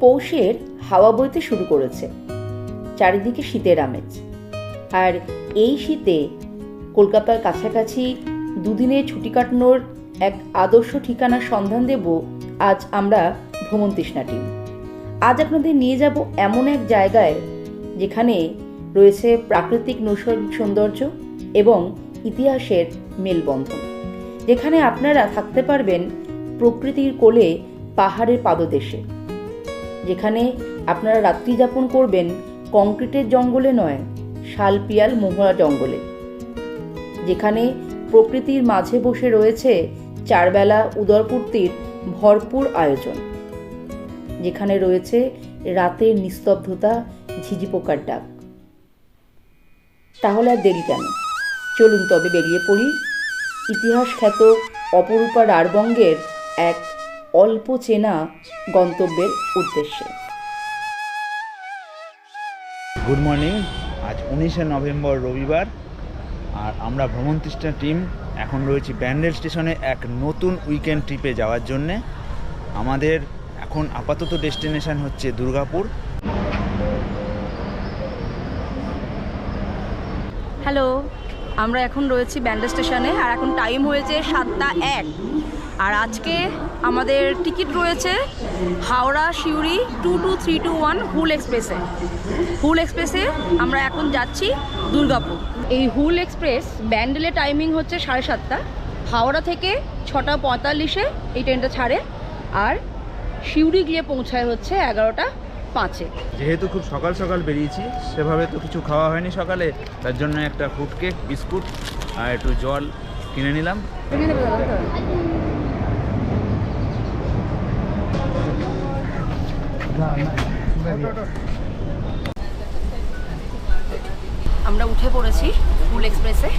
পৌষের হাওয়া বইতে শুরু করেছে। চারিদিকে শীতের আমেজ। আর এই শীতে কলকাতার কাছাকাছি দুদিনে ছুটি কাটানোর এক আদর্শ ঠিকানার সন্ধান দেব আজ আমরা ভ্রমণ তৃষ্ণা টিম আজ আপনাদের নিয়ে যাব এমন এক জায়গায় যেখানে রয়েছে প্রাকৃতিক নৈসর্গিক সৌন্দর্য এবং ইতিহাসের মেলবন্ধন। যেখানে আপনারা থাকতে পারবেন প্রকৃতির কোলে পাহাড়ের পাদদেশে। যেখানে আপনারা রাত্রি যাপন করবেন কংক্রিটের জঙ্গলে নয়, শালপিয়াল মোহরা জঙ্গলে। যেখানে প্রকৃতির মাঝে বসে রয়েছে চারবেলা উদরপূর্তির ভরপুর আয়োজন। যেখানে রয়েছে রাতের নিস্তব্ধতা, ঝিঝি পোকার ডাক। তাহলে আর দেরি কেন? চলুন তবে বেরিয়ে পড়ি। ইতিহাস খ্যাত অপরূপা রারবঙ্গের এক অল্প চেনা গন্তব্যের উদ্দেশ্যে। গুড মর্নিং আজ উনিশে নভেম্বর রবিবার আর আমরা ভ্রমণ তৃষ্ণা টিম এখন রয়েছি ব্যান্ডেল স্টেশনে এক নতুন উইকেন্ড ট্রিপে যাওয়ার জন্যে। আমাদের এখন আপাতত ডেস্টিনেশন হচ্ছে দুর্গাপুর। হ্যালো আমরা এখন রয়েছি ব্যান্ডে স্টেশনে, আর এখন টাইম হয়েছে সাতটা এক। আর আজকে আমাদের টিকিট রয়েছে Howrah Suri two two three two one Hul এক্সপ্রেসে। হুল এক্সপ্রেসে আমরা এখন যাচ্ছি দুর্গাপুর। এই হুল এক্সপ্রেস ব্যান্ডেলের টাইমিং হচ্ছে সাড়ে সাতটা। হাওড়া থেকে ছটা পঁয়তাল্লিশে এই ট্রেনটা ছাড়ে। আর শিউরি গিয়ে পৌঁছায় হচ্ছে এগারোটা। পাঁচে। যেহেতু খুব সকাল সকাল বেরিয়েছি সেভাবে তো কিছু খাওয়া হয়নি সকালে তার জন্য একটা ফুড কেক বিস্কুট আর একটু জল কিনে নিলাম। আমরা উঠে পড়েছি ফুল এক্সপ্রেসে।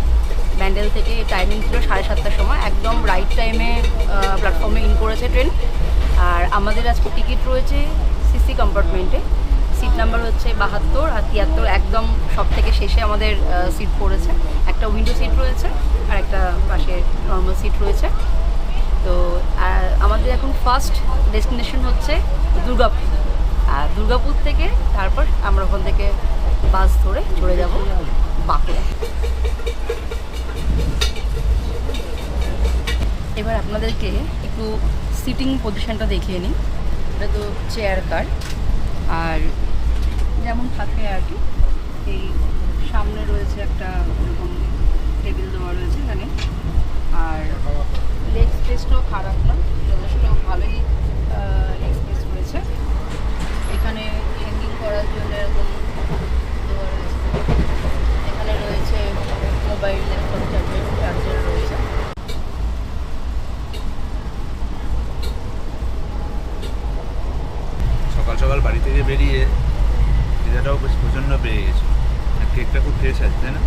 ব্যান্ডেল থেকে টাইমিং ছিল সাড়ে সাতটার সময় একদম রাইট টাইমে প্ল্যাটফর্মে ইন করেছে ট্রেন আর আমাদের আজকে টিকিট রয়েছে সিসি কম্পার্টমেন্টে সিট নাম্বার হচ্ছে বাহাত্তর আর তিয়াত্তর একদম সব থেকে শেষে আমাদের সিট পড়েছে। একটা উইন্ডো সিট রয়েছে আর একটা পাশে নর্মাল সিট রয়েছে। তো আমাদের এখন ফার্স্ট ডেস্টিনেশন হচ্ছে দুর্গাপুর। আর দুর্গাপুর থেকে তারপর আমরা ওখান থেকে বাস ধরে চলে যাব বাঁকুড়া। এবার আপনাদেরকে একটু সিটিং পজিশনটা দেখিয়ে নিই। এটা তো চেয়ার কার আর যেমন থাকে আর কি, এই সামনে রয়েছে একটা এরকম টেবিল দেওয়া রয়েছে এখানে। আর লেগ স্পেসটাও খারাপ না, যথেষ্ট ভালোই লেগ স্পেস রয়েছে। এখানে হ্যাঙ্গিং করার জন্য এরকম দেওয়া রয়েছে। এখানে রয়েছে মোবাইল ল্যাপটপ ট্যাবলেট চার্জার রয়েছে। সকাল সকাল বাড়ি থেকে বেরিয়ে খিদাটাও বেশ প্রচণ্ড পেয়ে গেছে। আর কেকটা খুব ফ্রেশ আছে তাই না?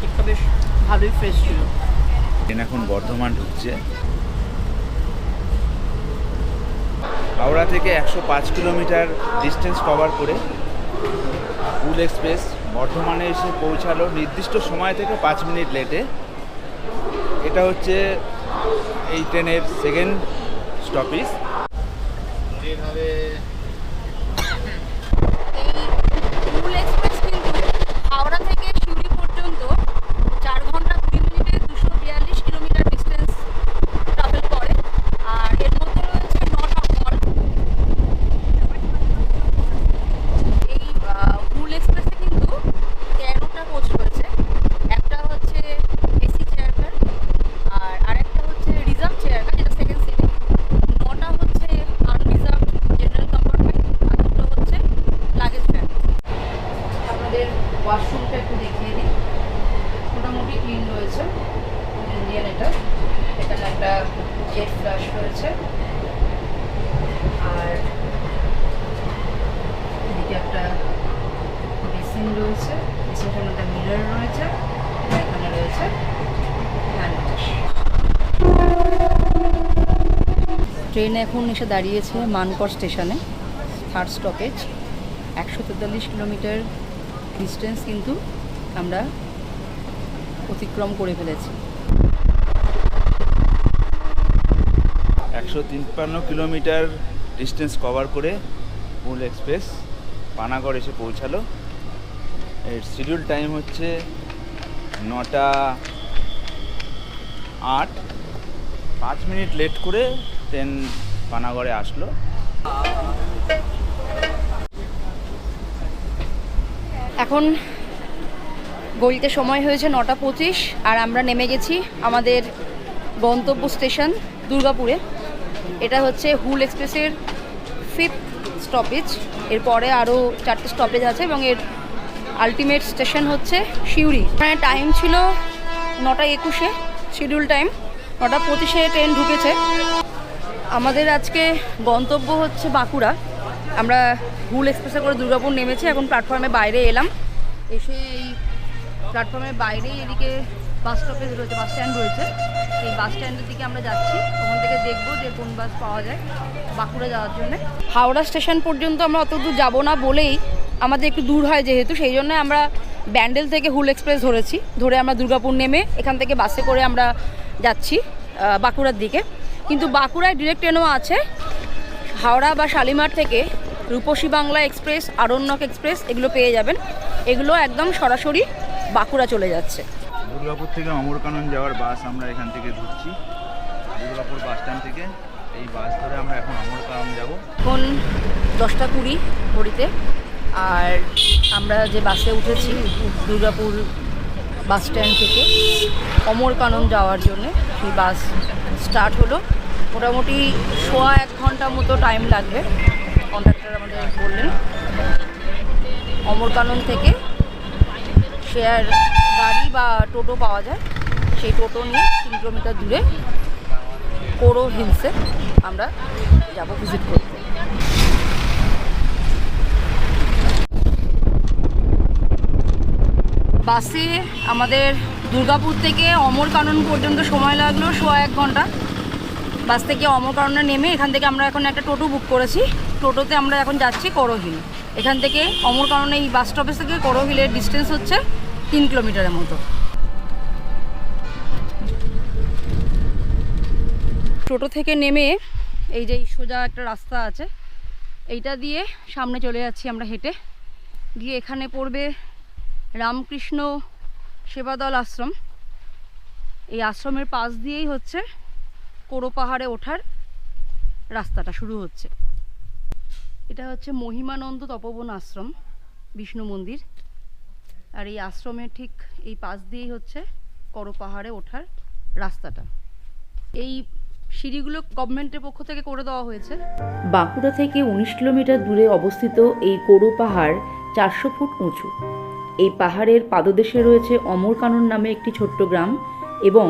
কেকটা বেশ ভালোই ফ্রেশ ছিল। ট্রেন এখন বর্ধমান ঢুকছে। হাওড়া থেকে একশো পাঁচ কিলোমিটার ডিস্টেন্স কভার করে ফুল এক্সপ্রেস বর্ধমানে এসে পৌঁছালো নির্দিষ্ট সময় থেকে পাঁচ মিনিট লেটে এটা হচ্ছে এই ট্রেনের সেকেন্ড স্টপেজ હવે ট্রেন এখন এসে দাঁড়িয়েছে মানকর স্টেশনে থার্ড স্টপেজ একশো তেতাল্লিশ কিলোমিটার ডিস্টেন্স কিন্তু আমরা অতিক্রম করে ফেলেছি। একশো তিপ্পান্ন কিলোমিটার ডিস্টেন্স কভার করে হুল এক্সপ্রেস পানাগড় এসে পৌঁছালো। এর শিডিউল টাইম হচ্ছে নটা আট। পাঁচ মিনিট লেট করে ট্রেন পানাগড়ে আসলো। এখন গলিতে সময় হয়েছে নটা পঁচিশ, আর আমরা নেমে গেছি আমাদের গন্তব্য স্টেশন দুর্গাপুরে। এটা হচ্ছে হুল এক্সপ্রেসের ফিফথ স্টপেজ এরপরে আরও চারটে স্টপেজ আছে এবং এর আলটিমেট স্টেশন হচ্ছে সিউড়ি। এখানে টাইম ছিল নটা একুশে শিডিউল টাইম নটা পঁচিশে ট্রেন ঢুকেছে। আমাদের আজকে গন্তব্য হচ্ছে বাঁকুড়া। আমরা হুল এক্সপ্রেসে করে দুর্গাপুর নেমেছি, এখন প্ল্যাটফর্মে বাইরে এলাম। এসে এই প্ল্যাটফর্মের বাইরেই এদিকে বাস স্টপেজ রয়েছে, বাস স্ট্যান্ড রয়েছে। এই বাস স্ট্যান্ডের দিকে আমরা যাচ্ছি। ওখান থেকে দেখব যে কোন বাস পাওয়া যায় বাঁকুড়া যাওয়ার জন্য। হাওড়া স্টেশন পর্যন্ত আমরা অত দূর যাব না বলেই আমাদের একটু দূর হয় যেহেতু, সেই জন্য আমরা ব্যান্ডেল থেকে হুল এক্সপ্রেস ধরেছি। ধরে আমরা দুর্গাপুর নেমে এখান থেকে বাসে করে আমরা যাচ্ছি বাঁকুড়ার দিকে। কিন্তু বাঁকুড়ায় ডিরেক্ট ট্রেনও আছে। হাওড়া বা শালিমার থেকে রূপসী বাংলা এক্সপ্রেস আরণ্যক এক্সপ্রেস এগুলো পেয়ে যাবেন। এগুলো একদম সরাসরি বাঁকুড়া চলে যাচ্ছে। দুর্গাপুর থেকে অমরকানন যাওয়ার বাস আমরা এখান থেকে ধরছি। দুর্গাপুর বাস স্ট্যান্ড থেকে এই বাস ধরে আমরা এখন অমরকানন যাব। এখন দশটা কুড়ি ঘড়িতে। আর আমরা যে বাসে উঠেছি দুর্গাপুর বাস স্ট্যান্ড থেকে অমরকানন যাওয়ার জন্য সেই বাস স্টার্ট হলো। মোটামুটি সোয়া এক ঘণ্টা মতো টাইম লাগবে কন্ট্রাক্টর আমাদের বললেন। অমরকানন থেকে শেয়ার গাড়ি বা টোটো পাওয়া যায়, সেই টোটো নিয়ে তিন কিলোমিটার দূরে কোরো হিলসে আমরা যাব ভিজিট করতে। বাসে আমাদের দুর্গাপুর থেকে অমরকানন পর্যন্ত সময় লাগল সোয়া এক ঘণ্টা। বাস থেকে অমরকাননে নেমে এখান থেকে আমরা এখন একটা টোটো বুক করেছি। টোটোতে আমরা এখন যাচ্ছি করহিল। এখান থেকে অমরকানন এই বাস স্টপেজ থেকে করহিলের ডিস্টেন্স হচ্ছে তিন কিলোমিটারের মতো। টোটো থেকে নেমে এই যে সোজা একটা রাস্তা আছে, এইটা দিয়ে সামনে চলে যাচ্ছি আমরা হেঁটে। গিয়ে এখানে পড়বে রামকৃষ্ণ সেবাদল আশ্রম। এই আশ্রমের পাশ দিয়েই হচ্ছে কোরো পাহাড়ে ওঠার রাস্তাটা শুরু হচ্ছে। এটা হচ্ছে মহিমানন্দ তপবন আশ্রম, বিষ্ণু মন্দির। আর এই আশ্রমের ঠিক এই পাশ দিয়েই হচ্ছে করো পাহাড়ে ওঠার রাস্তাটা। এই সিঁড়িগুলো গভর্নমেন্টের পক্ষ থেকে করে দেওয়া হয়েছে। বাঁকুড়া থেকে উনিশ কিলোমিটার দূরে অবস্থিত এই কোরো পাহাড় চারশো ফুট উঁচু। পাহাড়ের পাদদেশে রয়েছে অমরকানন নামে একটি ছোট্ট গ্রাম এবং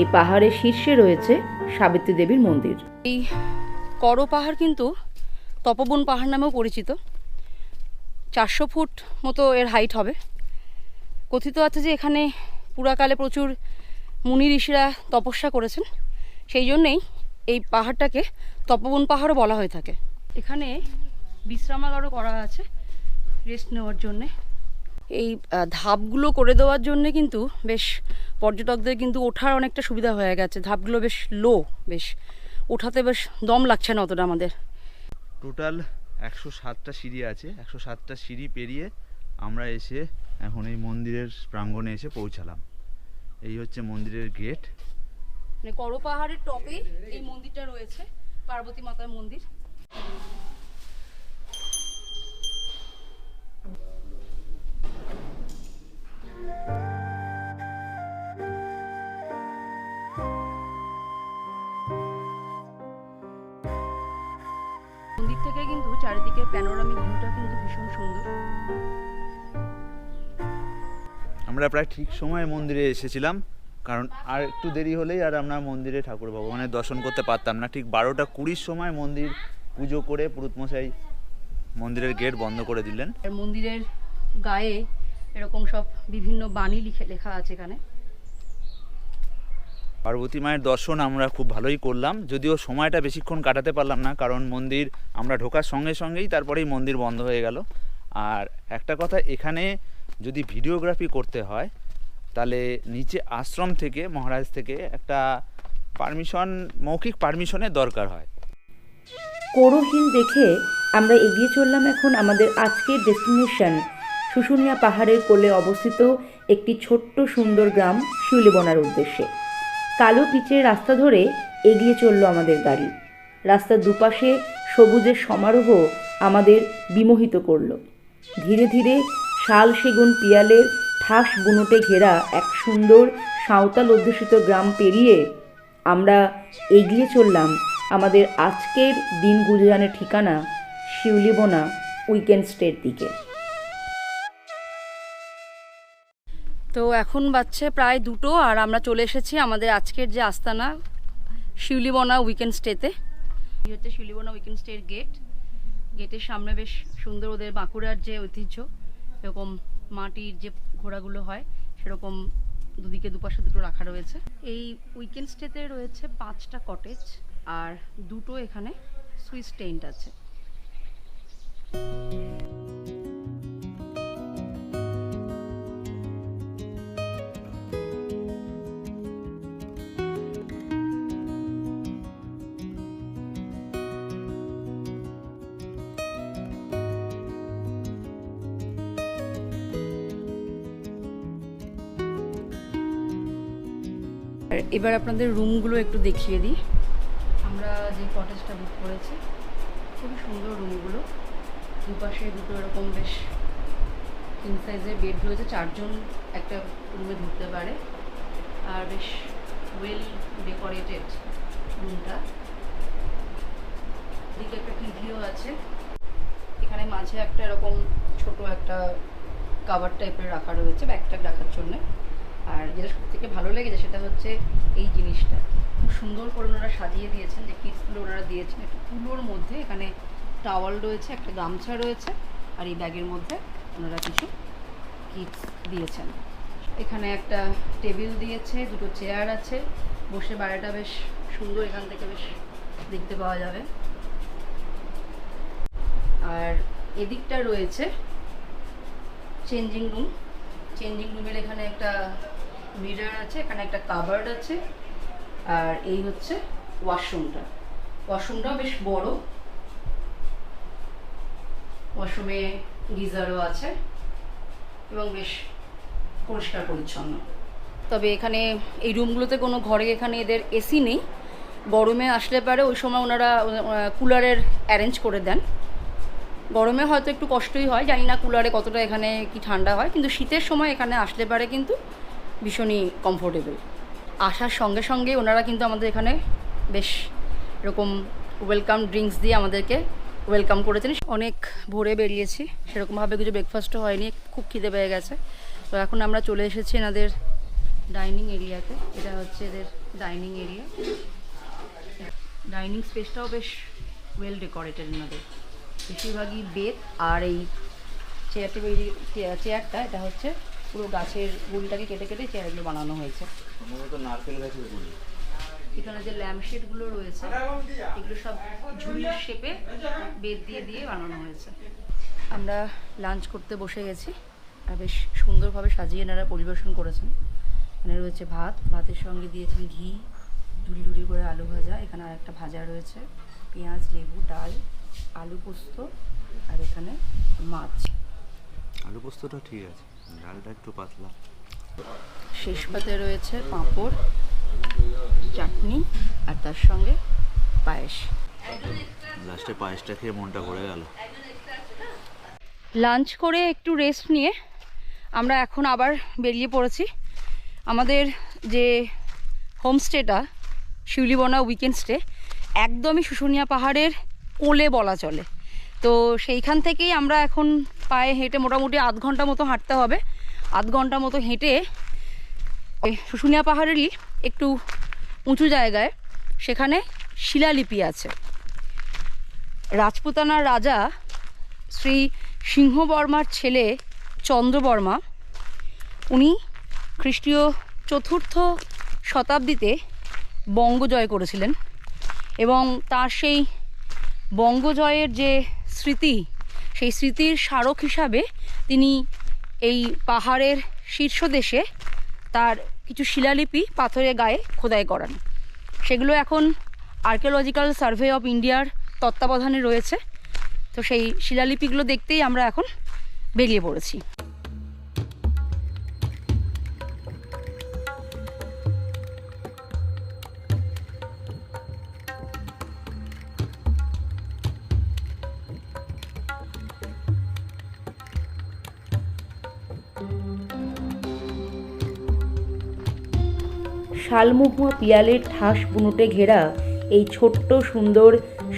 এই পাহাড়ের শীর্ষে রয়েছে সাবিত্রী দেবীর মন্দির। এই করো পাহাড় কিন্তু তপবন পাহাড় নামেও পরিচিত। চারশো ফুট মতো এর হাইট হবে। কথিত আছে যে এখানে পুরাকালে প্রচুর মুনি ঋষিরা তপস্যা করেছেন। সেই জন্যেই এই পাহাড়টাকে তপবন পাহাড়ও বলা হয়ে থাকে। এখানে বিশ্রামাগারও করা আছে রেস্ট নেওয়ার জন্যে। এই ধাপগুলো করে দেওয়ার জন্যে কিন্তু বেশ পর্যটকদের কিন্তু ওঠার অনেকটা সুবিধা হয়ে গেছে। ধাপগুলো বেশ লো বেশ ওঠাতে বেশ দম লাগছে না অতটা আমাদের। টোটাল একশো সাতটা সিঁড়ি আছে। একশো সাতটা সিঁড়ি পেরিয়ে আমরা এসে এখন এই মন্দিরের প্রাঙ্গণে এসে পৌঁছালাম। এই হচ্ছে মন্দিরের গেট মানে করো পাহাড়ের টপে এই মন্দিরটা রয়েছে পার্বতী মাতার মন্দির মন্দির। প্যানোরামিক ভিউটা কিন্তু ভীষণ সুন্দর। আমরা প্রায় ঠিক সময় মন্দিরে এসেছিলাম কারণ আর একটু দেরি হলেই আর আমরা মন্দিরে ঠাকুর ভগবানের দর্শন করতে পারতাম না। ঠিক বারোটা কুড়ির সময় মন্দির পুজো করে পুরুতমশাই মন্দিরের গেট বন্ধ করে দিলেন। মন্দিরের গায়ে এরকম সব বিভিন্ন বাণী লিখে লেখা আছে এখানে। পার্বতী মায়ের দর্শন আমরা খুব ভালোই করলাম। যদিও সময়টা বেশিক্ষণ কাটাতে পারলাম না, কারণ মন্দির আমরা ঢোকার সঙ্গে সঙ্গেই তারপরেই মন্দির বন্ধ হয়ে গেল। আর একটা কথা, এখানে যদি ভিডিওগ্রাফি করতে হয়, তাহলে নিচে আশ্রম থেকে, মহারাজ থেকে একটা পারমিশন, মৌখিক পারমিশনের দরকার হয়। কোরো দেখে আমরা এগিয়ে চললাম এখন আমাদের আজকের ডেস্টিনেশন। শুশুনিয়া পাহাড়ের কোলে অবস্থিত একটি ছোট্ট সুন্দর গ্রাম শিউলিবনার উদ্দেশ্যে। কালো পিচের রাস্তা ধরে এগিয়ে চলল আমাদের গাড়ি। রাস্তার দুপাশে সবুজের সমারোহ আমাদের বিমোহিত করল। ধীরে ধীরে শাল সেগুন পিয়ালের ঠাস বুনোটে ঘেরা এক সুন্দর সাঁওতাল অধ্যুষিত গ্রাম পেরিয়ে আমরা এগিয়ে চললাম আমাদের আজকের দিন গুজরানের ঠিকানা শিউলিবোনা উইকেন্ড স্টের দিকে। তো এখন বাজছে প্রায় দুটো আর আমরা চলে এসেছি আমাদের আজকের যে আস্তানা, শিউলিবনা উইকেন্ড স্টেতে এই হচ্ছে শিউলিবনা উইকেন্ড স্টের গেট গেটের সামনে বেশ সুন্দর ওদের বাঁকুড়ার যে ঐতিহ্য এরকম মাটির যে ঘোড়াগুলো হয়, সেরকম দুদিকে দুপাশে দুটো রাখা রয়েছে। এই উইকেন্ড স্টেতে রয়েছে পাঁচটা কটেজ আর দুটো এখানে সুইস টেন্ট আছে। এবার আপনাদের রুমগুলো একটু দেখিয়ে দিই। আমরা যে কটেজটা বুক করেছি, খুবই সুন্দর রুমগুলো। দুপাশে দুটো এরকম বেশ কিং সাইজের বেড রয়েছে, চারজন একটা রুমে ঢুকতে পারে। আর বেশ ওয়েল ডেকোরেটেড রুমটা দিকে একটা টিভিও আছে। এখানে মাঝে একটা এরকম ছোট একটা কাভার টাইপের রাখা রয়েছে ব্যাগট্যাগ রাখার জন্য। আর যেটা সব থেকে ভালো লেগেছে সেটা হচ্ছে এই জিনিসটা। খুব সুন্দর করে ওনারা সাজিয়ে দিয়েছেন, যে কিটসগুলো ওনারা দিয়েছেন। একটা কুলোর মধ্যে এখানে টাওয়াল রয়েছে, একটা গামছা রয়েছে, আর এই ব্যাগের মধ্যে ওনারা কিছু কিটস দিয়েছেন। এখানে একটা টেবিল দিয়েছে, দুটো চেয়ার আছে। বসে বাইরেটা বেশ সুন্দর, এখান থেকে বেশ দেখতে পাওয়া যাবে। আর এদিকটা রয়েছে, চেঞ্জিং রুম। চেঞ্জিং রুমের এখানে একটা মিরর আছে, এখানে একটা কাবার্ড আছে, আর এই হচ্ছে ওয়াশরুমটা ওয়াশরুমটাও বেশ বড়। ওয়াশরুমে গিজারও আছে এবং বেশ পরিষ্কার পরিচ্ছন্ন। তবে এখানে এই রুমগুলোতে কোনো ঘরে এখানে এদের এসি নেই। গরমে আসলে পারে ওই সময় ওনারা কুলারের অ্যারেঞ্জ করে দেন। গরমে হয়তো একটু কষ্টই হয়, জানি না কুলারে কতটা এখানে কি ঠান্ডা হয়, কিন্তু শীতের সময় এখানে আসলে পারে কিন্তু ভীষণই কমফোর্টেবল আসার সঙ্গে সঙ্গে ওনারা কিন্তু আমাদের এখানে বেশ এরকম ওয়েলকাম ড্রিঙ্কস দিয়ে আমাদেরকে ওয়েলকাম করেছেন। অনেক ভোরে বেরিয়েছি, সেরকমভাবে কিছু ব্রেকফাস্টও হয়নি, খুব খিদে পেয়ে গেছে। তো এখন আমরা চলে এসেছি এনাদের ডাইনিং এরিয়াতে এটা হচ্ছে এদের ডাইনিং এরিয়া ডাইনিং স্পেসটাও বেশ ওয়েল ডেকোরেটেড এনাদের। বেশিরভাগই বেত আর এই চেয়ারটি চেয়ারটা এটা হচ্ছে পুরো গাছের গুলটাকে কেটে কেটে চেয়ারগুলো বানানো হয়েছে। সম্ভবত নারকেল গাছের গুড়ি এখানে যে ল্যাম্পশেডগুলো রয়েছে এগুলো সব ঝুড়ির শেপে বেদ দিয়ে দিয়ে বানানো হয়েছে। আমরা লাঞ্চ করতে বসে গেছি আর বেশ সুন্দরভাবে সাজিয়ে এনারা পরিবেশন করেছেন। এখানে রয়েছে ভাত ভাতের সঙ্গে দিয়েছেন ঘি ঝুড়ি ঝুড়ি করে আলু ভাজা। এখানে আর একটা ভাজা রয়েছে পেঁয়াজ লেবু ডাল আলু পোস্ত আর এখানে মাছ। আলু পোস্তটা ঠিক আছে। ডালটা একটু পাতলা। শেষ পাতে রয়েছে পাঁপড় চাটনি আর তার সঙ্গে পায়েস। লাস্টে পায়েসটা খেয়ে মনটা ভরে গেল। লাঞ্চ করে একটু রেস্ট নিয়ে আমরা এখন আবার বেরিয়ে পড়েছি। আমাদের যে হোমস্টেটা শিউলিবনা উইকেন্ড স্টে একদমই শুশুনিয়া পাহাড়ের কোলে বলা চলে। তো সেইখান থেকেই আমরা এখন পায়ে হেঁটে মোটামুটি আধ ঘণ্টা মতো হাঁটতে হবে। আধ ঘণ্টা মতো হেঁটে শুশুনিয়া পাহাড়েরই একটু উঁচু জায়গায় সেখানে শিলালিপি আছে। রাজপুতানার রাজা শ্রী সিংহবর্মার ছেলে চন্দ্রবর্মা, উনি খ্রিস্টীয় চতুর্থ শতাব্দীতে বঙ্গ জয় করেছিলেন এবং তার সেই বঙ্গজয়ের যে স্মৃতি সেই স্মৃতির স্মারক হিসাবে তিনি এই পাহাড়ের শীর্ষ দেশে তার কিছু শিলালিপি পাথরের গায়ে খোদাই করান। সেগুলো এখন আর্কিওলজিক্যাল সার্ভে অফ ইন্ডিয়ার তত্ত্বাবধানে রয়েছে। তো সেই শিলালিপিগুলো দেখতেই আমরা এখন বেরিয়ে পড়েছি। শালমহুয়া পিয়ালের ঠাস বুনোটে ঘেরা এই ছোট্ট সুন্দর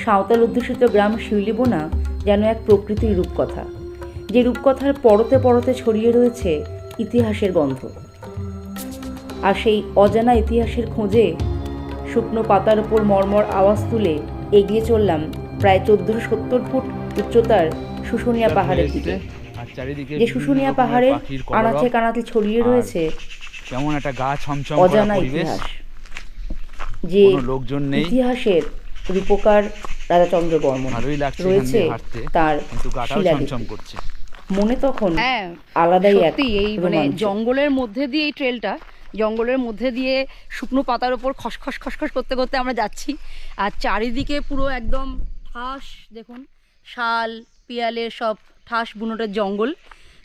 সাঁওতাল অধ্যুষিত গ্রাম শিউলিবোনা যেন এক প্রকৃতির রূপকথা যে রূপকথার পরতে পরতে ছড়িয়ে রয়েছে ইতিহাসের গন্ধ। আর সেই অজানা ইতিহাসের খোঁজে শুকনো পাতার ওপর মর্মর আওয়াজ তুলে এগিয়ে চললাম প্রায় চোদ্দশো সত্তর ফুট উচ্চতার শুশুনিয়া পাহাড়ের দিকে। যে শুশুনিয়া পাহাড়ের আনাচে কানাচে ছড়িয়ে রয়েছে কেমন একটা গা ছমছম করা পরিবেশ যে লোকজন নেই। ইতিহাসের রূপকার রাধাচন্দ্র বর্মন রয়েছে তার কিন্তু গাটাও শিলালিপি। ছমছম করছে। মনে তখন হ্যাঁ আলাদাই এই মানে জঙ্গলের মধ্যে দিয়ে এই ট্রেলটা জঙ্গলের মধ্যে দিয়ে শুকনো পাতার ওপর খসখস খসখস করতে করতে আমরা যাচ্ছি। আর চারিদিকে পুরো একদম ঠাস দেখুন শাল পিয়ালের সব ঠাস বুনোটের জঙ্গল।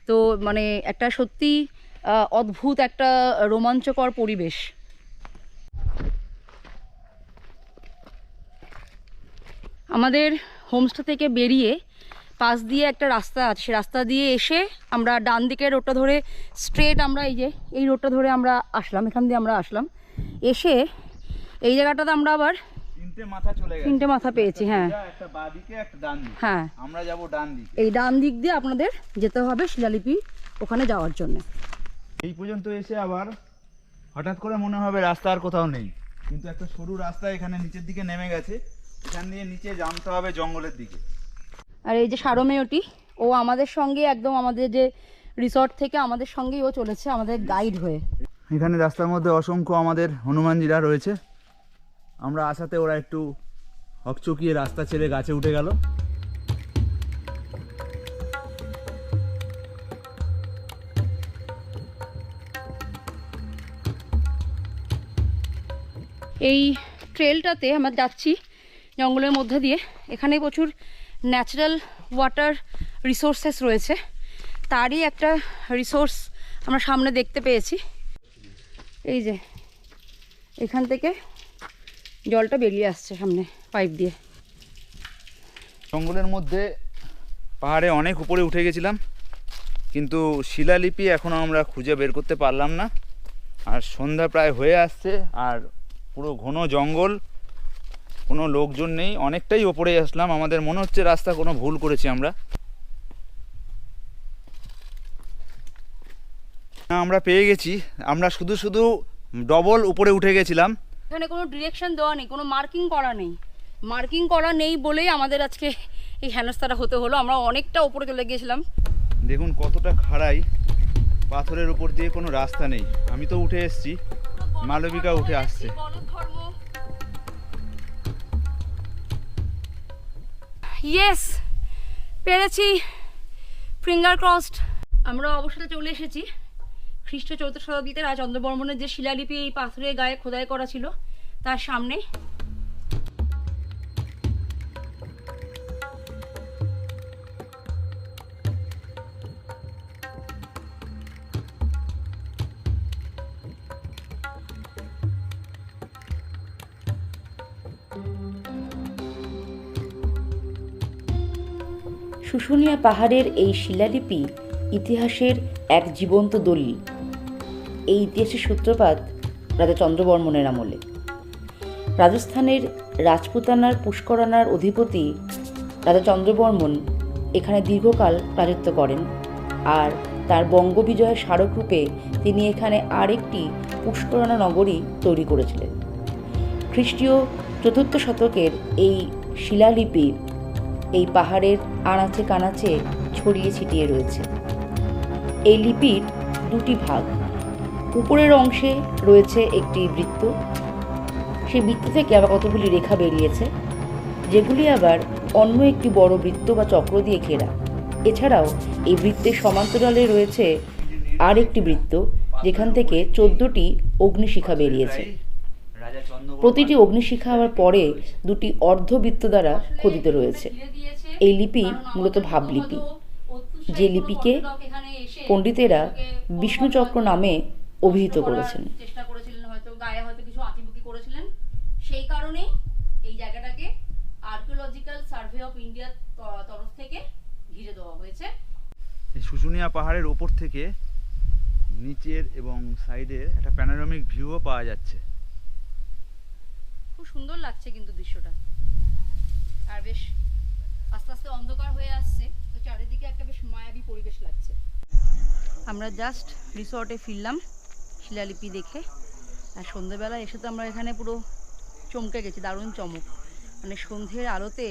তো মানে একটা সত্যি অদ্ভুত একটা রোমাঞ্চকর পরিবেশ। আমাদের হোমস্টে থেকে বেরিয়ে পাশ দিয়ে একটা রাস্তা আছে। সে রাস্তা দিয়ে এসে আমরা ডান দিকের রোডটা ধরে স্ট্রেট আমরা এই যে এই রোডটা ধরে আমরা আসলাম এখান দিয়ে আমরা আসলাম। এসে এই জায়গাটাতে আমরা আবার তিনটে মাথা পেয়েছি হ্যাঁ। দিকে দিকে। হ্যাঁ। আমরা যাব ডান দিকে। এই ডান দিক দিয়ে আপনাদের যেতে হবে শিলালিপি ওখানে যাওয়ার জন্য। এই পর্যন্ত এসে আবার হঠাৎ করে মনে হবে রাস্তা আর কোথাও নেই। কিন্তু একটা সরু রাস্তা এখানে নিচের দিকে নেমে গেছে। এখান দিয়ে নিচে জানতে হবে জঙ্গলের দিকে। আর এই যে সারমেয়টি ও আমাদের সঙ্গে একদম আমাদের যে রিসর্ট থেকে আমাদের সঙ্গেই ও চলেছে আমাদের গাইড হয়ে। এখানে রাস্তার মধ্যে অসংখ্য আমাদের হনুমানজিরা রয়েছে। আমরা আসাতে ওরা একটু হকচকিয়ে রাস্তা ছেড়ে গাছে উঠে গেল। এই ট্রেলটাতে আমরা যাচ্ছি জঙ্গলের মধ্যে দিয়ে। এখানে প্রচুর ন্যাচারাল ওয়াটার রিসোর্সেস রয়েছে। তারই একটা রিসোর্স আমরা সামনে দেখতে পেয়েছি। এই যে, এখান থেকে জলটা বেরিয়ে আসছে সামনে পাইপ দিয়ে। জঙ্গলের মধ্যে পাহাড়ে অনেক উপরে উঠে গেছিলাম, কিন্তু শিলালিপি এখনও আমরা খুঁজে বের করতে পারলাম না। আর সন্ধ্যা প্রায় হয়ে আসছে, আর পুরো ঘন জঙ্গল কোনো লোকজন নেই। অনেকটাই ওপরে আসলাম। আমাদের মনে হচ্ছে রাস্তা কোনো ভুল করেছি আমরা। আমরা পেয়ে গেছি। আমরা শুধু শুধু ডবল উপরে উঠে গেছিলাম। এখানে কোনো ডিরেকশন দেওয়া নেই কোনো মার্কিং করা নেই। মার্কিং করা নেই বলেই আমাদের আজকে এই হেনস্থাটা হতে হলো। আমরা অনেকটা উপরে চলে গিয়েছিলাম। দেখুন কতটা খাড়াই। পাথরের উপর দিয়ে কোনো রাস্তা নেই। আমি তো উঠে এসেছি। মালবিকা উঠে আসছে। ইয়েস পেরেছি। ফিঙ্গার ক্রসড আমরা অবশ্যই চলে এসেছি। খ্রিস্ট চৌদ্দ শতাব্দীতে রাজ চন্দ্রবর্মনের যে শিলালিপি এই পাথরের গায়ে খোদাই করা ছিল, তার সামনে শুশুনিয়া পাহাড়ের এই শিলালিপি ইতিহাসের এক জীবন্ত দলিল। এই ইতিহাসের সূত্রপাত রাজা চন্দ্রবর্মনের আমলে। রাজস্থানের রাজপুতানার পুষ্করানার অধিপতি রাজা চন্দ্রবর্মন এখানে দীর্ঘকাল রাজত্ব করেন আর তার বঙ্গবিজয়ের স্মারকরূপে তিনি এখানে আরেকটি পুষ্করানা নগরী তৈরি করেছিলেন। খ্রিস্টীয় চতুর্থ শতকের এই শিলালিপি এই পাহাড়ের আনাচে কানাচে ছড়িয়ে ছিটিয়ে রয়েছে। এই লিপির দুটি ভাগ। উপরের অংশে রয়েছে একটি বৃত্ত। সেই বৃত্ত থেকে আবার কতগুলি রেখা বেরিয়েছে, যেগুলি আবার অন্য একটি বড় বৃত্ত বা চক্র দিয়ে ঘেরা। এছাড়াও এই বৃত্তের সমান্তরালে রয়েছে আর একটি বৃত্ত, যেখান থেকে চোদ্দটি অগ্নিশিখা বেরিয়েছে। প্রতিটি অগ্নিশিখা হওয়ার পরে দুটি অর্ধবৃত্ত দ্বারা খোদিত রয়েছে। এই লিপি মূলত ভাবলিপি। যে লিপিকে পণ্ডিতেরা বিষ্ণুচক্র নামে অভিহিত করেছেন। চেষ্টা করেছিলেন গায়ে হয়তো কিছু আঁকিবুকি করেছিলেন সেই কারণেই এই জায়গাটাকে আর্কিওলজিক্যাল সার্ভে অফ ইন্ডিয়ার তরফ থেকে ঘিরে দেওয়া হয়েছে শুশুনিয়া পাহাড়ের ওপর থেকে নিচের এবং সাইডের একটা প্যানোরামিক ভিউও পাওয়া যাচ্ছে। সুন্দর লাগছে কিন্তু দৃশ্যটা। আর বেশ আস্তে আস্তে অন্ধকার হয়ে আসছে, তো চারিদিকে একটা বেশ মায়াবী পরিবেশ লাগছে। আমরা জাস্ট রিসর্টে ফিরলাম, শিলালিপি দেখে। আর সন্ধেবেলা এসে তো আমরা এখানে পুরো চমকে গেছি, দারুণ চমক। মানে সন্ধ্যের আলোতে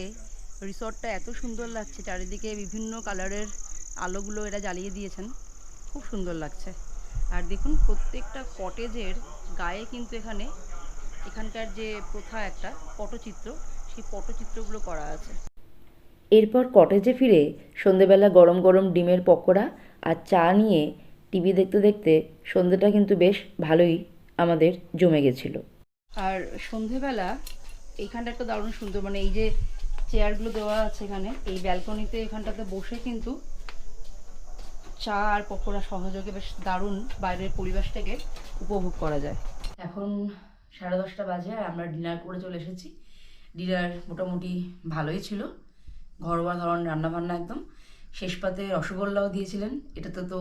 রিসর্টটা এত সুন্দর লাগছে, চারিদিকে বিভিন্ন কালারের আলোগুলো এরা জ্বালিয়ে দিয়েছেন। খুব সুন্দর লাগছে। আর দেখুন, প্রত্যেকটা কটেজের গায়ে কিন্তু এখানে এখানকার যে প্রথা একটা পটচিত্র সেই পটচিত্রগুলো করা আছে। এরপর কটেজে ফিরে সন্ধেবেলা গরম গরম ডিমের পকোড়া আর চা নিয়ে টিভি দেখতে দেখতে সন্ধেটা কিন্তু বেশ ভালোই আমাদের জমে গেছিল। আর সন্ধেবেলা এইখানটা একটা দারুণ সুন্দর মানে এই যে চেয়ারগুলো দেওয়া আছে এখানে এই ব্যালকনিতে এখানটাতে বসে কিন্তু চা আর পকোড়া সহযোগে বেশ দারুণ বাইরের পরিবেশটাকে উপভোগ করা যায়। এখন সাড়ে দশটা বাজে আর আমরা ডিনার করে চলে এসেছি। ডিনার মোটামুটি ভালোই ছিল। ঘরোয়া ধরনের রান্নাবান্না একদম। শেষ পাতে রসগোল্লাও দিয়েছিলেন। এটাতে তো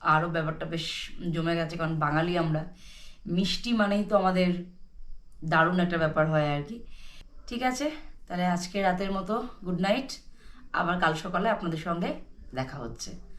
আরও ব্যাপারটা বেশ জমে গেছে, কারণ বাঙালি আমরা। মিষ্টি মানেই তো আমাদের দারুণ একটা ব্যাপার হয় আর কি। ঠিক আছে, তাহলে আজকে রাতের মতো গুড নাইট। আবার কাল সকালে আপনাদের সঙ্গে দেখা হচ্ছে।